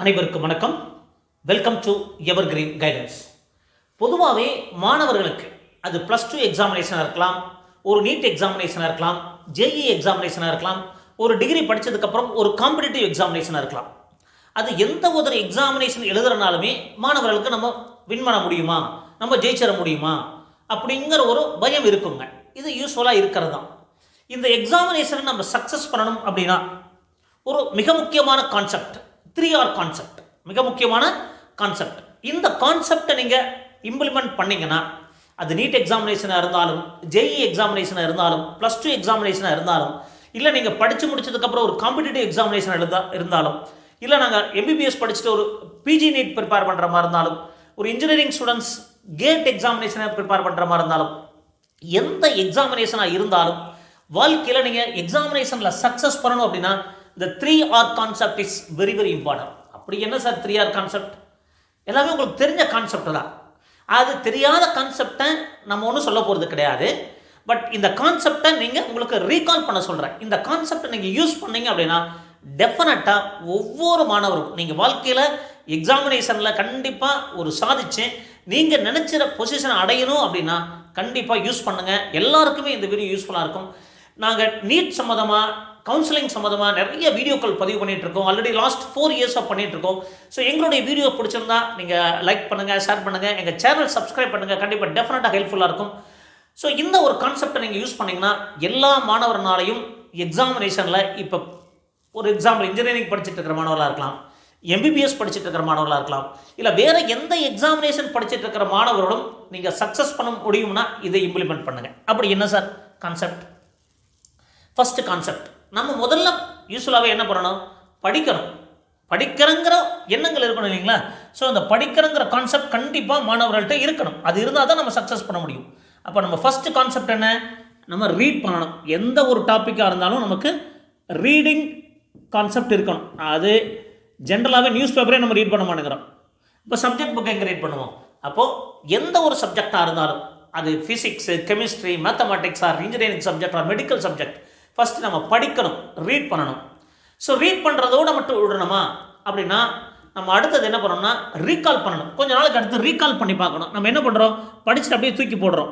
அனைவருக்கும் வணக்கம். Welcome to ever green guidance பொதுவாகவே மாணவர்களுக்கு அது ப்ளஸ் டூ எக்ஸாமினேஷனாக இருக்கலாம் ஒரு நீட் எக்ஸாமினேஷனாக இருக்கலாம் ஜேஇ எக்ஸாமினேஷனாக இருக்கலாம் ஒரு டிகிரி படித்ததுக்கப்புறம் ஒரு காம்படிட்டிவ் எக்ஸாமினேஷனாக இருக்கலாம். அது எந்த ஒரு எக்ஸாமினேஷன் எழுதுறனாலுமே மாணவர்களுக்கு நம்ம வின் பண்ண முடியுமா? நம்ம ஜெயிச்சிட முடியுமா? அப்படிங்கிற ஒரு பயம் இருக்குங்க. இது யூஸ்ஃபுல்லாக இருக்கிறது தான் இந்த எக்ஸாமினேஷனை நம்ம சக்ஸஸ் பண்ணணும் அப்படின்னா ஒரு மிக முக்கியமான கான்செப்ட் த்ரீ ஆர் கான்செப்ட் மிக முக்கியமான கான்செப்ட் இந்த கான்செப்டை நீங்கள் இம்ப்ளிமெண்ட் பண்ணீங்கன்னா அது நீட் எக்ஸாமினேஷனாக இருந்தாலும் ஜேஇ எக்ஸாமினேஷனாக இருந்தாலும் ப்ளஸ் டூ எக்ஸாமினேஷனாக இருந்தாலும் இல்லை நீங்கள் படித்து முடிச்சதுக்கப்புறம் ஒரு காம்படிட்டிவ் எக்ஸாமினேஷன் எழுதா இருந்தாலும் இல்லை நாங்கள் எம்பிபிஎஸ் படிச்சுட்டு ஒரு பிஜி நீட் ப்ரிப்பேர் பண்ணுற மாதிரி இருந்தாலும் ஒரு இன்ஜினியரிங் ஸ்டூடெண்ட்ஸ் கேட் எக்ஸாமினேஷனை ப்ரிப்பேர் பண்ணுற மாதிரி இருந்தாலும் எந்த எக்ஸாமினேஷனாக இருந்தாலும் வாழ்க்கையில் நீங்கள் எக்ஸாமினேஷனில் சக்ஸஸ் பண்ணணும் அப்படின்னா இந்த three R concept is very very important அப்படி என்ன சார் த்ரீ ஆர் கான்செப்ட் எல்லாமே உங்களுக்கு தெரிஞ்ச கான்செப்ட் தான். அது தெரியாத கான்செப்டை நம்ம ஒன்றும் சொல்ல போகிறது கிடையாது. பட் இந்த கான்செப்டை நீங்கள் உங்களுக்கு ரீகால் பண்ண சொல்கிறேன் இந்த கான்செப்டை நீங்கள் யூஸ் பண்ணீங்க அப்படின்னா டெஃபினட்டாக ஒவ்வொரு மாணவரும் நீங்கள் வாழ்க்கையில் எக்ஸாமினேஷனில் கண்டிப்பாக ஒரு சாதிச்சு நீங்கள் நினச்சிற பொசிஷனை அடையணும் அப்படின்னா கண்டிப்பாக யூஸ் பண்ணுங்கள் எல்லாருக்குமே இந்த வீடியோ யூஸ்ஃபுல்லாக இருக்கும். நாங்கள் நீட் சம்மந்தமாக கவுன்சிலிங் சம்மந்தமாக நிறைய வீடியோக்கள் பதிவு பண்ணிகிட்ருக்கோம் ஆல்ரெடி லாஸ்ட் ஃபோர் இயர்ஸாக பண்ணிகிட்ருக்கோம் இருக்கோம் ஸோ எங்களுடைய வீடியோ பிடிச்சிருந்தா நீங்கள் லைக் பண்ணுங்கள் ஷேர் பண்ணுங்கள் எங்கள் சேனல் சப்ஸ்கிரைப் பண்ணுங்கள் கண்டிப்பாக டெஃபினட்டாக ஹெல்ப்ஃபுல்லாக இருக்கும். ஸோ இந்த ஒரு கான்செப்டை நீங்கள் யூஸ் பண்ணிங்கன்னா எல்லா மாணவர்னாலையும் எக்ஸாமினேஷனில் இப்போ ஒரு எக்ஸாம்பிள் இன்ஜினியரிங் படிச்சுட்டு இருக்கிற மாணவர்களாக இருக்கலாம். எம்பிபிஎஸ் படிச்சுட்டு இருக்கிற மாணவர்களாக இருக்கலாம். இல்லை வேறு எந்த எக்ஸாமினேஷன் படிச்சுட்டு இருக்கிற மாணவர்களும் நீங்கள் சக்ஸஸ் பண்ண முடியும்னா இதை இம்ப்ளிமெண்ட் பண்ணுங்கள் அப்படி என்ன சார் கான்செப்ட் ஃபஸ்ட்டு கான்செப்ட் நம்ம முதல்ல யூஸ்ஃபுல்லாகவே என்ன பண்ணணும்? படிக்கணும். படிக்கிறங்கிற எண்ணங்கள் இருக்கணும் இல்லைங்களா? ஸோ அந்த படிக்கிறங்கிற கான்செப்ட் கண்டிப்பாக மாணவர்கள்ட்ட இருக்கணும். அது இருந்தால் தான் நம்ம சக்ஸஸ் பண்ண முடியும். அப்போ நம்ம ஃபஸ்ட்டு கான்செப்ட் என்ன? நம்ம ரீட் பண்ணணும். எந்த ஒரு டாப்பிக்காக இருந்தாலும் நமக்கு ரீடிங் கான்செப்ட் இருக்கணும். அது ஜென்ரலாகவே நியூஸ் பேப்பரே நம்ம ரீட் பண்ண மாட்டேங்கிறோம். இப்போ சப்ஜெக்ட் புக் எங்கே ரீட் பண்ணுவோம்? அப்போது எந்த ஒரு சப்ஜெக்டாக இருந்தாலும் அது physics chemistry mathematics or engineering subject or medical subject first நம்ம படிக்கணும் ரீட் பண்ணணும். ஸோ ரீட் பண்ணுறதோட மட்டும் விடணுமா? அப்படின்னா நம்ம அடுத்தது என்ன பண்ணணும்னா ரீகால் பண்ணணும். கொஞ்ச நாளுக்கு அடுத்து ரீகால் பண்ணி பார்க்கணும். நம்ம என்ன பண்ணுறோம் படிச்சுட்டு அப்படியே தூக்கி போடுறோம்.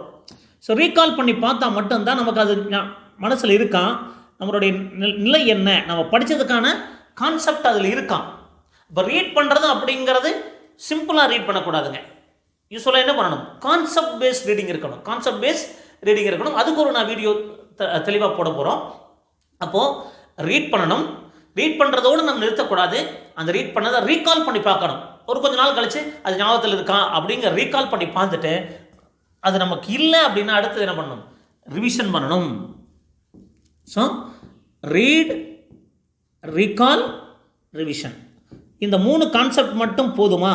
ஸோ ரீகால் பண்ணி பார்த்தா மட்டும்தான் நமக்கு அது மனசில் இருக்கான் நம்மளுடைய நிலை என்ன? நம்ம படித்ததுக்கான கான்செப்ட் அதில் இருக்கான் இப்போ ரீட் பண்ணுறது அப்படிங்கிறது சிம்பிளாக ரீட் பண்ணக்கூடாதுங்க. யூஸ்வலாக என்ன பண்ணணும்? கான்செப்ட் பேஸ்ட் ரீடிங் இருக்கணும். கான்செப்ட் பேஸ்ட் ரீடிங் இருக்கணும். அதுக்கு ஒரு நான் வீடியோ தெளிவாக போட போகிறோம் அப்போது ரீட் பண்ணணும். ரீட் பண்ணுறதோடு நம்ம நிறுத்தக்கூடாது. அந்த ரீட் பண்ணதை ரீகால் பண்ணி பார்க்கணும். ஒரு கொஞ்ச நாள் கழித்து அது ஞாபகத்தில் இருக்கா? அப்படிங்கிற ரீகால் பண்ணி பார்த்துட்டு அது நமக்கு இல்லை அப்படின்னா அடுத்தது என்ன பண்ணணும்? ரிவிஷன் பண்ணணும். ஸோ ரீட் ரீகால் ரிவிஷன் இந்த மூணு கான்செப்ட் மட்டும் போதுமா?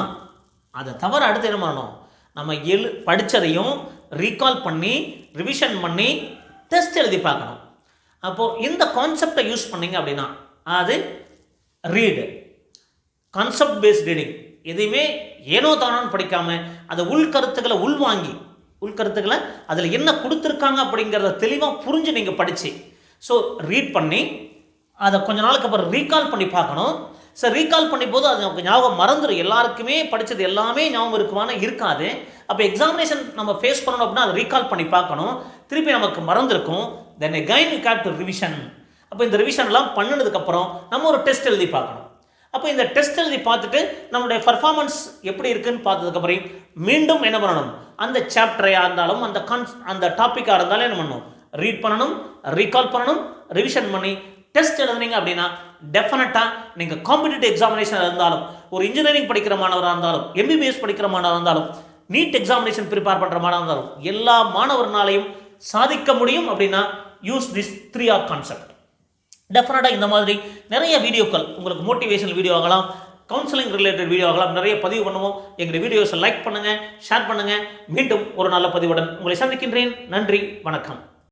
அதை தவிர அடுத்து என்ன பண்ணணும்? நம்ம எழு படித்ததையும் ரீகால் பண்ணி ரிவிஷன் பண்ணி டெஸ்ட் எழுதி பார்க்கணும். அப்போது இந்த கான்செப்டை யூஸ் பண்ணீங்க அப்படின்னா அது ரீடு கான்செப்ட் பேஸ்ட் ரீடிங் எதையுமே ஏனோ தானோன்னு படிக்காமல் அதை உள்கருத்துக்களை உள்வாங்கி உள்கருத்துக்களை அதில் என்ன கொடுத்துருக்காங்க அப்படிங்கிறத தெளிவாக புரிஞ்சு நீங்கள் படித்து ஸோ ரீட் பண்ணி அதை கொஞ்ச நாளுக்கு அப்புறம் ரீகால் பண்ணி பார்க்கணும். சார் ரீகால் பண்ணிப்போது அது நமக்கு ஞாபகம் மறந்துடும் எல்லாருக்குமே படித்தது எல்லாமே ஞாபகம் இருக்குமானா இருக்காது. அப்போ எக்ஸாமினேஷன் நம்ம ஃபேஸ் பண்ணணும் அப்படின்னா அதை ரீகால் பண்ணி பார்க்கணும். திருப்பி நமக்கு மறந்துருக்கும். Then again you got to revision அப்போ இந்த ரிவிஷன்லாம் பண்ணினதுக்கப்புறம் நம்ம ஒரு டெஸ்ட் எழுதி பார்க்கணும். அப்போ இந்த டெஸ்ட் எழுதி பார்த்துட்டு நம்மளுடைய பர்ஃபார்மன்ஸ் எப்படி இருக்குன்னு பார்த்ததுக்கப்புறம் மீண்டும் என்ன பண்ணணும்? அந்த சாப்டரையாக இருந்தாலும் அந்த கான் அந்த டாப்பிக்காக இருந்தாலும் என்ன பண்ணணும்? ரீட் பண்ணணும் ரீகால் பண்ணணும் ரிவிஷன் பண்ணி டெஸ்ட் எழுதுனீங்க அப்படின்னா டெஃபினட்டாக நீங்கள் காம்படிட்டிவ் எக்ஸாமினேஷன் இருந்தாலும் ஒரு இன்ஜினியரிங் படிக்கிற மாணவராக இருந்தாலும் எம்பிபிஎஸ் படிக்கிற மாணவராக இருந்தாலும் நீட் எக்ஸாமினேஷன் ப்ரிப்பேர் பண்ணுற மாணவராக இருந்தாலும் எல்லா மாணவர்னாலையும் சாதிக்க முடியும் அப்படின்னா use this three R concept டெஃபினட்டாக இந்த மாதிரி நிறைய வீடியோக்கள் உங்களுக்கு மோட்டிவேஷனல் வீடியோ ஆகலாம் கவுன்சிலிங் ரிலேட்டட் வீடியோ ஆகலாம் நிறைய பதிவு பண்ணுவோம். எங்களுடைய வீடியோஸை லைக் பண்ணுங்கள் ஷேர் பண்ணுங்கள் மீண்டும் ஒரு நல்ல பதிவுடன் உங்களை சந்திக்கின்றேன். நன்றி வணக்கம்.